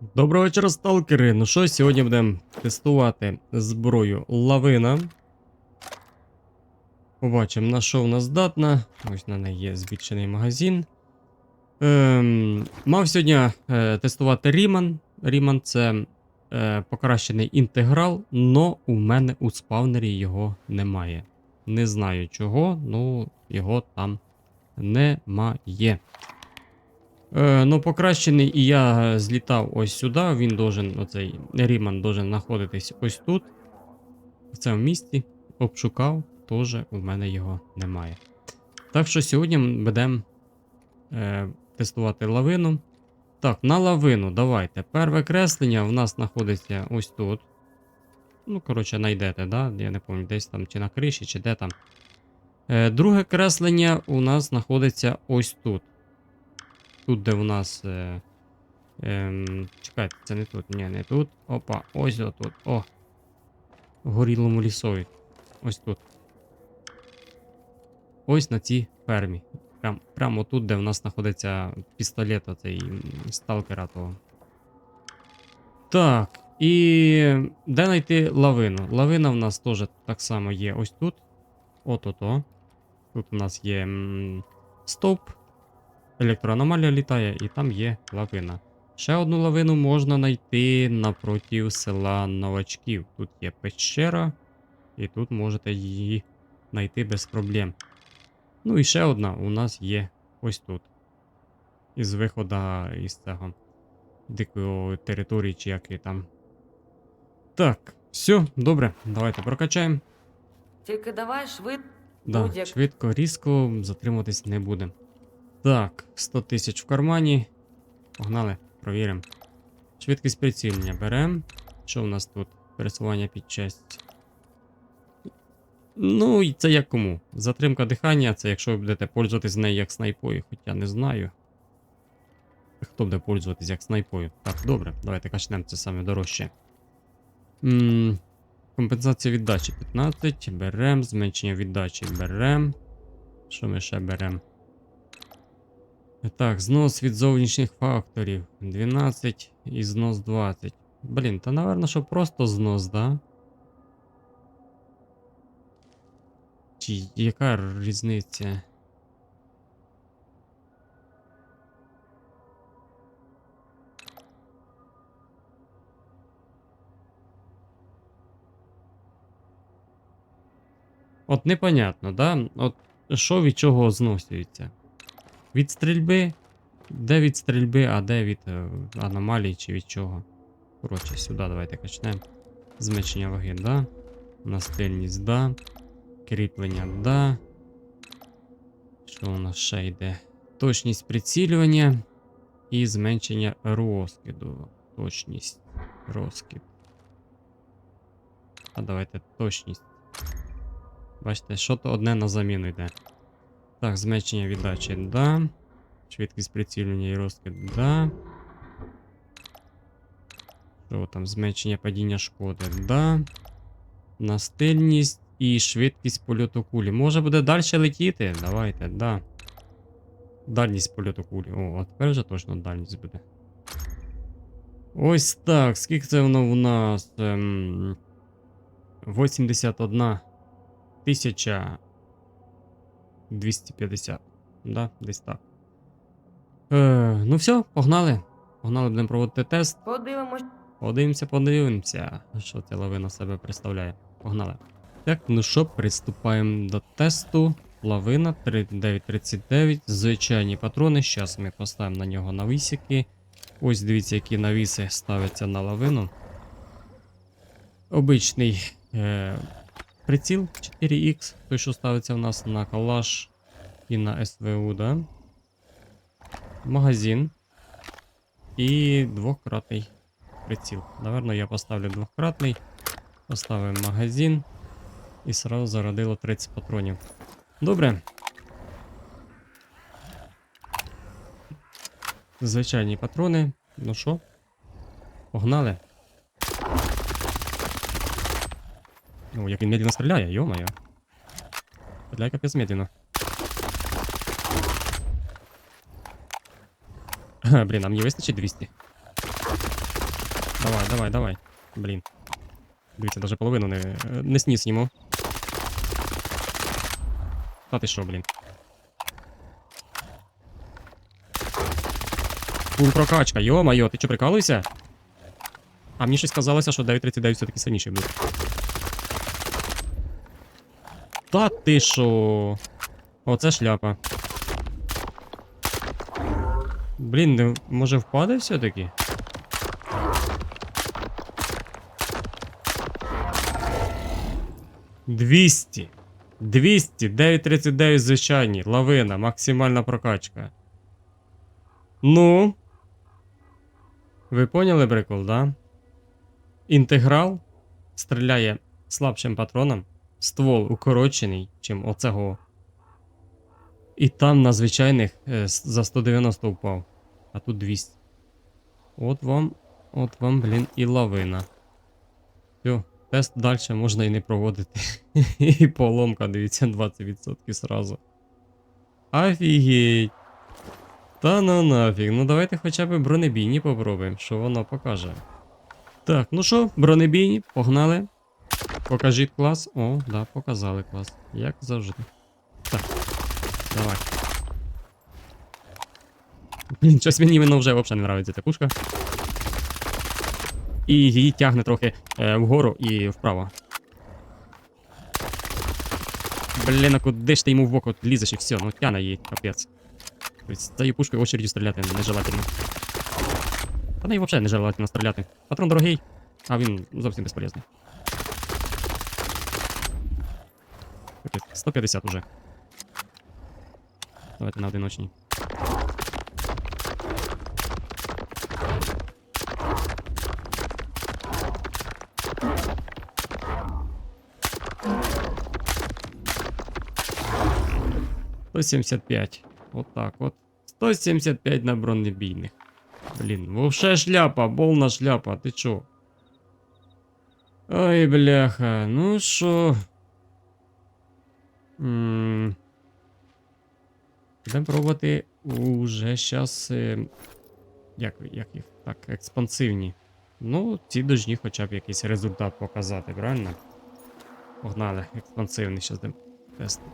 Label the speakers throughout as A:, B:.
A: Доброго вечора, сталкери. Ну що, сьогодні будемо тестувати зброю лавина. Побачимо, на що вона здатна. Ось на неї є збільшений магазин. Ем, мав сьогодні е, тестувати Ріман. Ріман це е, покращений інтеграл, но у мене у спавнері його немає. Не знаю чого, ну його там немає. Е, ну, покращений, і я злітав ось сюди. Він должен, оцей Ріман должен знаходитись ось тут. В цьому місці. Обшукав, теж у мене його немає. Так що сьогодні ми будемо е, тестувати лавину. Так, на лавину давайте. Перше креслення в нас знаходиться ось тут. Ну, коротше, знайдете, да? Я не пам'ятаю, десь там чи на криші, чи де там. Е, друге креслення у нас знаходиться ось тут. Тут, де у нас. Е, ем, чекайте, це не тут. Ні, не тут. Опа, ось отут. О. В горілому лісові. Ось тут. Ось на цій фермі. Прям, прямо тут, де в нас знаходиться пістолет оцей м, сталкера того. Так. І де знайти лавину? Лавина в нас теж так само є ось тут. От-ото. Тут у нас є м, стовп електроаномалія літає, і там є лавина. Ще одну лавину можна знайти напроти села новачків. Тут є пещера, і тут можете її знайти без проблем. Ну і ще одна у нас є ось тут. Із виходу із цього дикої території, чи як і там. Так, все, добре, давайте прокачаємо.
B: Тільки давай швид.
A: Да, швидко, різко затримуватись не будемо. Так, 100 тисяч в кармані. Погнали, провіримо. Швидкість прицілення беремо. Що у нас тут? Пересування під час. Ну, і це як кому. Затримка дихання, це якщо ви будете пользуватись нею як снайпою, хоча не знаю. Хто буде пользуватись як снайпою? Так, добре, давайте качнемо це саме дорожче. м компенсація віддачі 15. Берем. Зменшення віддачі берем. Що ми ще беремо? Так, знос від зовнішніх факторів 12 і знос 20. Блін, та напевно, що просто знос, да? Чи яка різниця? От непонятно, да? От що від чого зносюється? Від стрільби? Де від стрільби, а де від е, аномалій чи від чого? Коротше, сюди давайте качнемо. Зменшення ваги, да. Настильність, да. Кріплення, да. Що у нас ще йде? Точність прицілювання і зменшення розкиду. Точність. Розкид. А давайте точність. Бачите, що то одне на заміну йде. Так, зменшення віддачі, да. Швидкість прицілення і розкид, да. Що там, зменшення падіння шкоди, да. Настильність і швидкість польоту кулі. Може буде далі летіти? Давайте, да. Дальність польоту кулі. О, а тепер вже точно дальність буде. Ось так. Скільки це воно у нас? Ем, 81 тисяча 250. Да, десь так. Е, ну все, погнали. Погнали, будемо проводити тест.
B: Подивимось.
A: Подивимося, подивимося, що ця лавина себе представляє. Погнали. Так, ну що, приступаємо до тесту. Лавина 3939. Звичайні патрони. Зараз ми поставимо на нього навісики. Ось дивіться, які навіси ставляться на лавину. Обичний е, приціл 4Х, той, що ставиться у нас на калаш і на СВУ, да? Магазин. І двократний приціл. Наверно, я поставлю двократний. Поставимо магазин. І сразу зарядило 30 патронів. Добре. Звичайні патрони. Ну що? Погнали. О, як він медленно стріляє, йо-моє. Стріляє капець медленно. Блін, а мені вистачить 200. Давай, давай, давай. Блін. Дивіться, навіть половину не, не сніс йому. Та ти що, блін. Фул прокачка, йо-майо, ти що прикалуєшся? А мені щось казалося, що 9.39 все-таки сильніший буде. Та ти що? Оце шляпа. Блін, не- може впаде все-таки? Двісті. 200, 9.39 звичайні, лавина, максимальна прокачка. Ну. Ви поняли прикол, да? Інтеграл стріляє слабшим патроном, ствол укорочений, чим оцього. І там на звичайних е, за 190 впав, а тут 200. От вам, от вам, блін, і лавина. Все, тест далі можна і не проводити. І поломка, дивіться, 20% сразу. Офігеть. Та ну нафіг. Ну давайте хоча б бронебійні попробуємо, що воно покаже. Так, ну що, бронебійні, погнали. Покажіть клас. О, да, показали клас. Як завжди. Так. Давай. Блін, щось мені воно вже взагалі не нравиться ця пушка. І її тягне трохи е, вгору і вправо. Блін, а куди ж ти йому в око лізеш і все, ну тяне її, капець. Тобто з цією пушкою очередю стріляти нежелательно. Та неї взагалі нежелательно стріляти. Патрон дорогий, а він зовсім безполезний. Капець, 150 уже. Давайте на одиночній. Сто сімдесят п'ять. Вот так вот. 175 на бронебійних. Блін, вовше шляпа, повна шляпа, ти чо? Ой, бляха, ну що? Будемо пробувати уже щас. е, Як, як їх? Так, експансивні. Ну, ці дожні хоча б якийсь результат показати, правильно? Погнали, експансивний щас будемо тестити.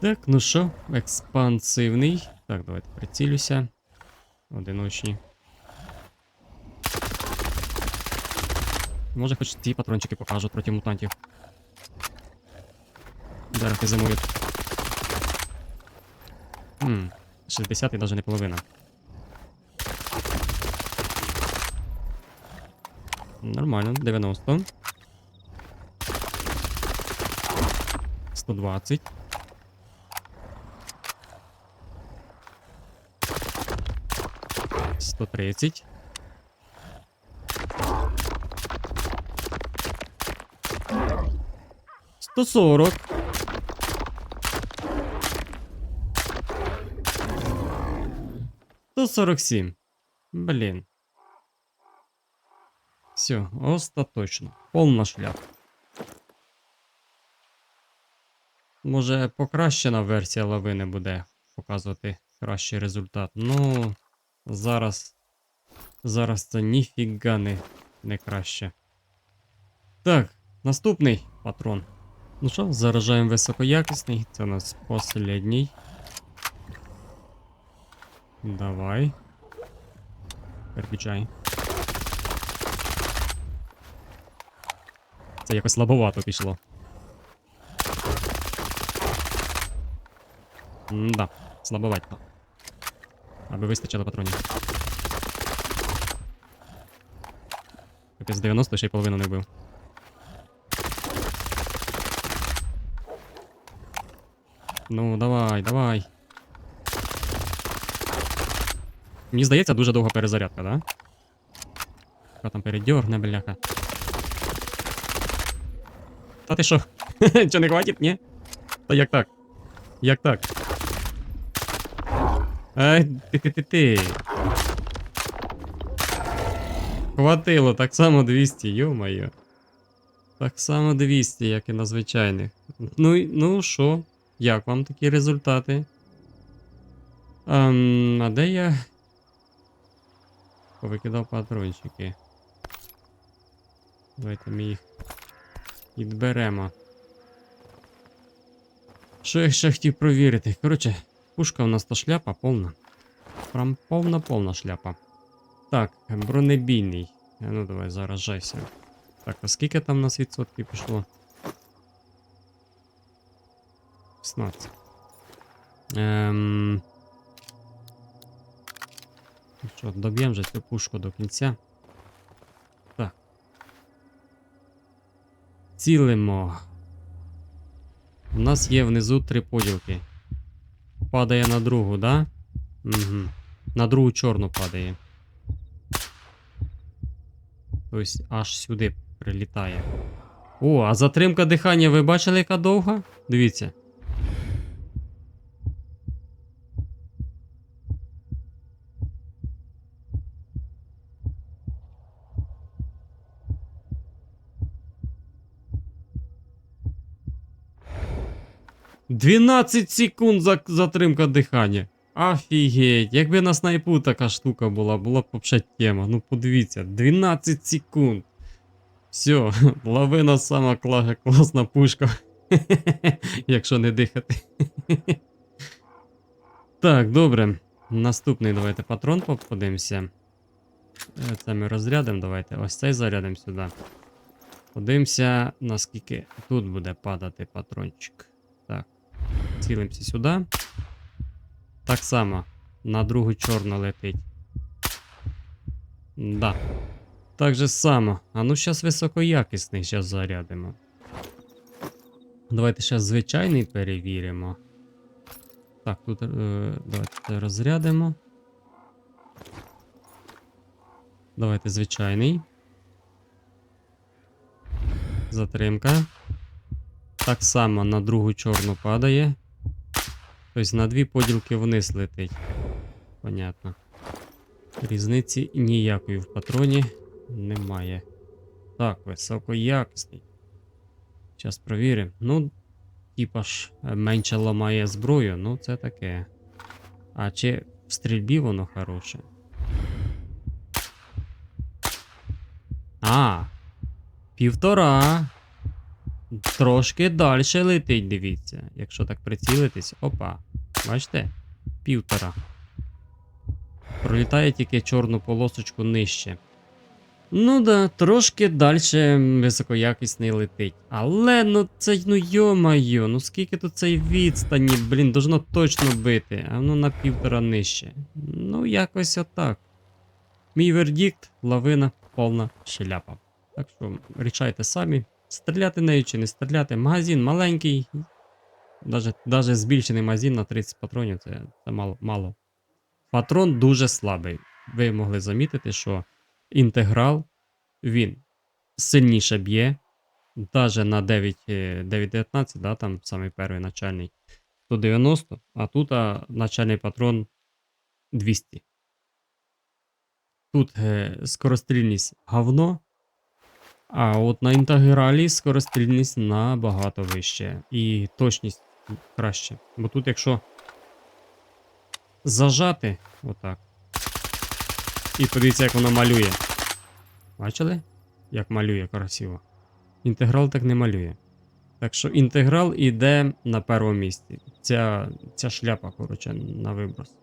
A: Так, ну що, експансивний. Так, давайте прицілюся. Одиночні. Може хоч ці патрончики покажуть проти мутантів. Зараз ти зимують. Хм, 60 і навіть не половина. Нормально, 90. 120. Сто тридцять. Сто сорок. Сто сорок сім. Блін. Все, остаточно. Повна шляпа. Може, покращена версія лавини буде показувати кращий результат. Ну, зараз. Зараз це ніфіга не, не краще. Так, наступний патрон. Ну що, заражаємо високоякісний. Це у нас последній. Давай. Переключай. Це якось слабовато пішло. Да, слабовато. Аби вистачило патронів. Капець 90 ще й половину не вбив. Ну, давай, давай. Мені здається, дуже довга перезарядка, да? Яка там передьорне, бляха. Та ти що? Чо не хватить, ні? Та як так? Як так? Ай, ти-ти-ти-ти. Хватило, так само 200, йо-моє. Так само 200, як і на звичайних. Ну, ну що? Як вам такі результати? Ем, а де я? Повикидав патрончики. Давайте ми їх відберемо. Що я ще хотів провірити? Коротше, пушка у нас то шляпа повна. Прям повна-повна шляпа. Так, бронебійний. Ну давай, заражайся. Так, а скільки там у нас відсотків пішло? 16. Ем... Ну Що, доб'ємо вже цю пушку до кінця. Так. Цілимо. У нас є внизу три поділки. Падає на другу, да? Угу. На другу чорну падає. Тобто аж сюди прилітає. О, а затримка дихання ви бачили, яка довга? Дивіться. Двінадцять секунд затримка дихання. Офігеть, якби на снайпу така штука була, була б взагалі тема. Ну подивіться, 12 секунд. Все, лавина сама класна пушка. Якщо не дихати. так, добре. Наступний давайте патрон подивимося. Е, Це ми розрядимо, давайте. Ось цей зарядимо сюди. Подивимося, наскільки тут буде падати патрончик. Цілимося сюди. Так само. На другу чорну летить. Да. Так же само. А ну зараз високоякісний зараз зарядимо. Давайте зараз звичайний перевіримо. Так, тут е, давайте розрядимо. Давайте звичайний. Затримка. Так само на другу чорну падає. Тобто на дві поділки вниз летить. Понятно. Різниці ніякої в патроні немає. Так, високоякісний. Зараз провіримо. Ну, типа ж е, менше ламає зброю, ну це таке. А чи в стрільбі воно хороше? А, півтора. Трошки далі летить, дивіться. Якщо так прицілитись, опа. Бачите? Півтора. Пролітає тільки чорну полосочку нижче. Ну да, трошки далі високоякісний летить. Але ну це, ну йо-майо, ну скільки тут цей відстані, блін, должно точно бити, а воно на півтора нижче. Ну, якось отак. Мій вердикт, лавина, повна шляпа. Так що рішайте самі. Стріляти нею чи не стріляти. Магазин маленький. Даже збільшений магазин на 30 патронів це, це мало, мало. Патрон дуже слабий. Ви могли замітити, що інтеграл він сильніше б'є. Даже на 9, е, 9.19, да, там самий перший начальний 190, а тут а, начальний патрон 200. Тут е, скорострільність говно, а от на інтегралі скорострільність набагато вище. І точність краще. Бо тут, якщо зажати, отак. І подивіться, як воно малює. Бачили? Як малює красиво. Інтеграл так не малює. Так що інтеграл іде на першому місці. Ця, ця шляпа, коротше, на виброс.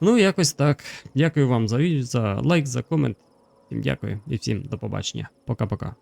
A: Ну, якось так. Дякую вам за, за лайк, за комент. Всім дякую і всім до побачення. Пока-пока.